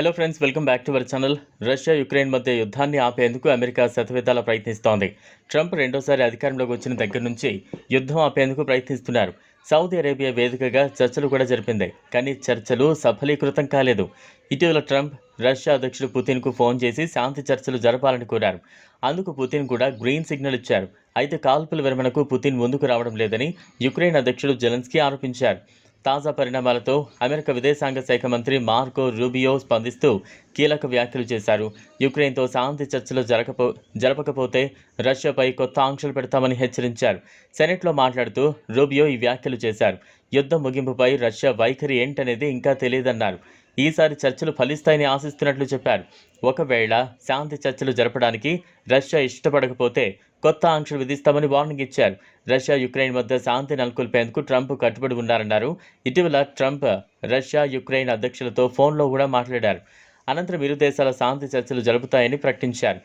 Hello friends welcome back to our channel Russia Ukraine మధ్య యుద్ధాన్ని ఆపేందుకు America శతవిధాలా ప్రయత్నిస్తోంది. Trump రెండోసారి అధికారంలోకి వచ్చిన దగ్గర నుంచి యుద్ధం ఆపేందుకు ప్రయత్నిస్తున్నారు. సౌదీ అరేబియా వేదికగా చర్చలు కూడా జరిపింది. కానీ చర్చలు సఫలీకృతం కాలేదు. ఇటీవల ట్రంప్ రష్యా అధ్యక్షుడు పుతిన్కు ఫోన్ చేసి శాంతి చర్చలు జరపాలని కోరారు. అందుకు పుతిన్ కూడా గ్రీన్ సిగ్నల్ ఇచ్చారు. అయితే కాల్పుల విరమణకు పుతిన్ ముందుకు రావడం లేదని యుక్రెయిన్ అధ్యక్షుడు జెలెన్స్కీ ఆరోపించారు. తాజా పరిణామాలతో అమెరికా విదేశాంగ శాఖ మంత్రి మార్కో రూబియో స్పందిస్తూ కీలక వ్యాఖ్యలు చేశారు. యుక్రెయిన్తో శాంతి చర్చలు జరగపో జరపకపోతే రష్యాపై కొత్త ఆంక్షలు పెడతామని హెచ్చరించారు. సెనెట్లో మాట్లాడుతూ రూబియో ఈ వ్యాఖ్యలు చేశారు. యుద్ధం ముగింపుపై రష్యా వైఖరి ఏంటనేది ఇంకా తెలియదన్నారు. ఈసారి చర్చలు ఫలిస్తాయని ఆశిస్తున్నట్లు చెప్పారు. ఒకవేళ శాంతి చర్చలు జరపడానికి రష్యా ఇష్టపడకపోతే కొత్త ఆంక్షలు విధిస్తామని వార్నింగ్ ఇచ్చారు. రష్యా యుక్రెయిన్ మధ్య శాంతి నెలకొల్పేందుకు ట్రంప్ కట్టుబడి ఉన్నారన్నారు. ఇటీవల ట్రంప్ రష్యా యుక్రెయిన్ అధ్యక్షులతో ఫోన్లో కూడా మాట్లాడారు. అనంతరం ఇరు దేశాల శాంతి చర్చలు జరుపుతాయని ప్రకటించారు.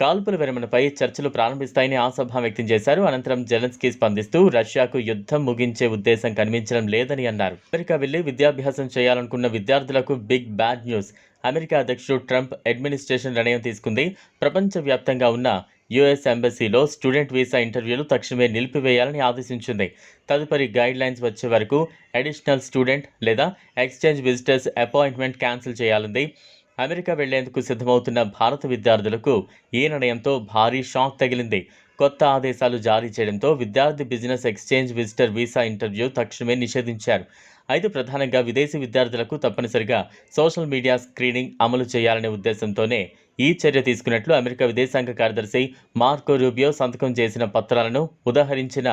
కాల్పుల విరమణపై చర్చలు ప్రారంభిస్తాయని ఆశాభావం వ్యక్తం చేశారు. అనంతరం జెలెన్స్కీ స్పందిస్తూ రష్యాకు యుద్ధం ముగించే ఉద్దేశం కనిపించడం లేదని అన్నారు. అమెరికా వెళ్ళి విద్యాభ్యాసం చేయాలనుకున్న విద్యార్థులకు బిగ్ బ్యాడ్ న్యూస్. అమెరికా అధ్యక్షుడు ట్రంప్ అడ్మినిస్ట్రేషన్ నిర్ణయం తీసుకుంది. ప్రపంచవ్యాప్తంగా ఉన్న యుఎస్ ఎంబసీలో స్టూడెంట్ వీసా ఇంటర్వ్యూలు తక్షణమే నిలిపివేయాలని ఆదేశించింది. తదుపరి గైడ్ లైన్స్ వచ్చే వరకు అడిషనల్ స్టూడెంట్ లేదా ఎక్స్చేంజ్ విజిటర్స్ అపాయింట్మెంట్ క్యాన్సిల్ చేయాలంది. అమెరికా వెళ్ళేందుకు సిద్ధమవుతున్న భారత విద్యార్థులకు ఈ నిర్ణయంతో భారీ షాక్ తగిలింది? కొత్త ఆదేశాలు జారీ చేయడంతో విద్యార్థి business exchange visitor visa interview తక్షణమే నిషేధించారు. అయితే ప్రధానంగా విదేశీ విద్యార్థులకు తప్పనిసరిగా సోషల్ మీడియా స్క్రీనింగ్ అమలు చేయాలనే ఉద్దేశంతోనే ఈ చర్య తీసుకున్నట్లు అమెరికా విదేశాంగ కార్యదర్శి మార్కో రూబియో సంతకం చేసిన పత్రాలను ఉదాహరించిన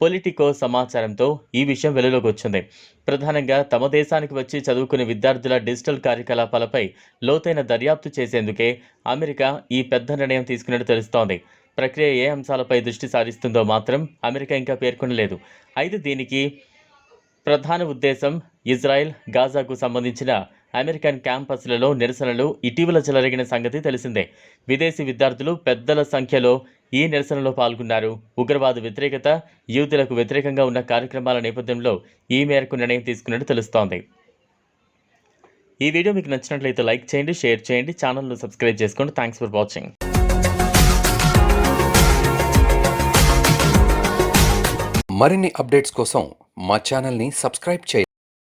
పొలిటికో సమాచారంతో ఈ విషయం వెలుగులోకి వచ్చింది ప్రధానంగా తమ దేశానికి వచ్చి చదువుకునే విద్యార్థుల డిజిటల్ కార్యకలాపాలపై లోతైన దర్యాప్తు చేసేందుకే అమెరికా ఈ పెద్ద నిర్ణయం తీసుకున్నట్టు తెలుస్తోంది. ప్రక్రియ ఏ అంశాలపై దృష్టి సారిస్తుందో మాత్రం అమెరికా ఇంకా పేర్కొనలేదు. అయితే దీనికి ప్రధాన ఉద్దేశం ఇజ్రాయెల్ గాజాకు సంబంధించిన అమెరికన్ క్యాంపస్లలో నిరసనలు ఇటీవల జరిగిన సంగతి తెలిసిందే. విదేశీ విద్యార్థులు పెద్దల సంఖ్యలో ఈ నిరసనలో పాల్గొన్నారు. ఉగ్రవాద వ్యతిరేకత యూతులకు వ్యతిరేకంగా ఉన్న కార్యక్రమాల నేపథ్యంలో ఈ మేరకు నిర్ణయం తీసుకున్నట్టు తెలుస్తోంది. ఈ వీడియో మీకు నచ్చినట్లయితే లైక్ చేయండి షేర్ చేయండి ఛానల్ను సబ్స్క్రైబ్ చేసుకోండి. థ్యాంక్స్ ఫర్ వాచింగ్ మరిన్ని అప్డేట్స్ కోసం మా ఛానల్ని సబ్స్క్రైబ్ చేయండి.